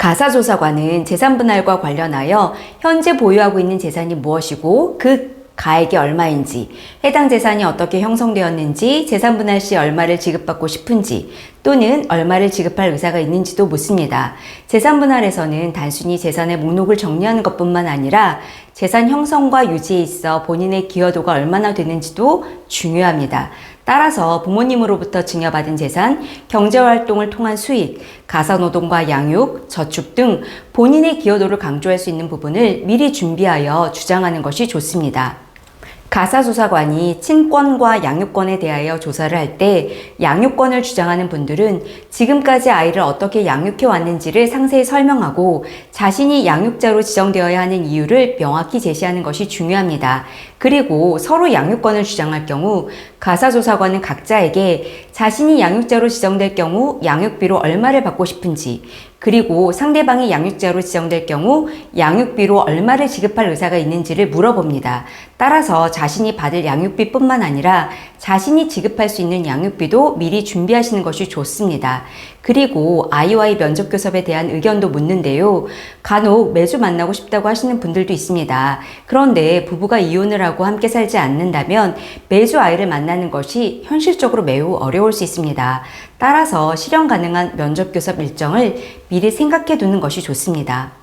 가사조사관은 재산 분할과 관련하여 현재 보유하고 있는 재산이 무엇이고 그 가액이 얼마인지, 해당 재산이 어떻게 형성되었는지, 재산 분할 시 얼마를 지급받고 싶은지, 또는 얼마를 지급할 의사가 있는지도 묻습니다. 재산 분할에서는 단순히 재산의 목록을 정리하는 것뿐만 아니라 재산 형성과 유지에 있어 본인의 기여도가 얼마나 되는지도 중요합니다. 따라서 부모님으로부터 증여받은 재산, 경제활동을 통한 수익, 가사노동과 양육, 저축 등 본인의 기여도를 강조할 수 있는 부분을 미리 준비하여 주장하는 것이 좋습니다. 가사 조사관이 친권과 양육권에 대하여 조사를 할 때 양육권을 주장하는 분들은 지금까지 아이를 어떻게 양육해 왔는지를 상세히 설명하고 자신이 양육자로 지정되어야 하는 이유를 명확히 제시하는 것이 중요합니다. 그리고 서로 양육권을 주장할 경우 가사조사관은 각자에게 자신이 양육자로 지정될 경우 양육비로 얼마를 받고 싶은지 그리고 상대방이 양육자로 지정될 경우 양육비로 얼마를 지급할 의사가 있는지를 물어봅니다. 따라서 자신이 받을 양육비뿐만 아니라 자신이 지급할 수 있는 양육비도 미리 준비하시는 것이 좋습니다. 그리고 아이와의 면접 교섭에 대한 의견도 묻는데요. 간혹 매주 만나고 싶다고 하시는 분들도 있습니다. 그런데 부부가 이혼을 하고 함께 살지 않는다면 매주 아이를 만나는 것이 현실적으로 매우 어려울 수 있습니다. 따라서 실현 가능한 면접 교섭 일정을 미리 생각해 두는 것이 좋습니다.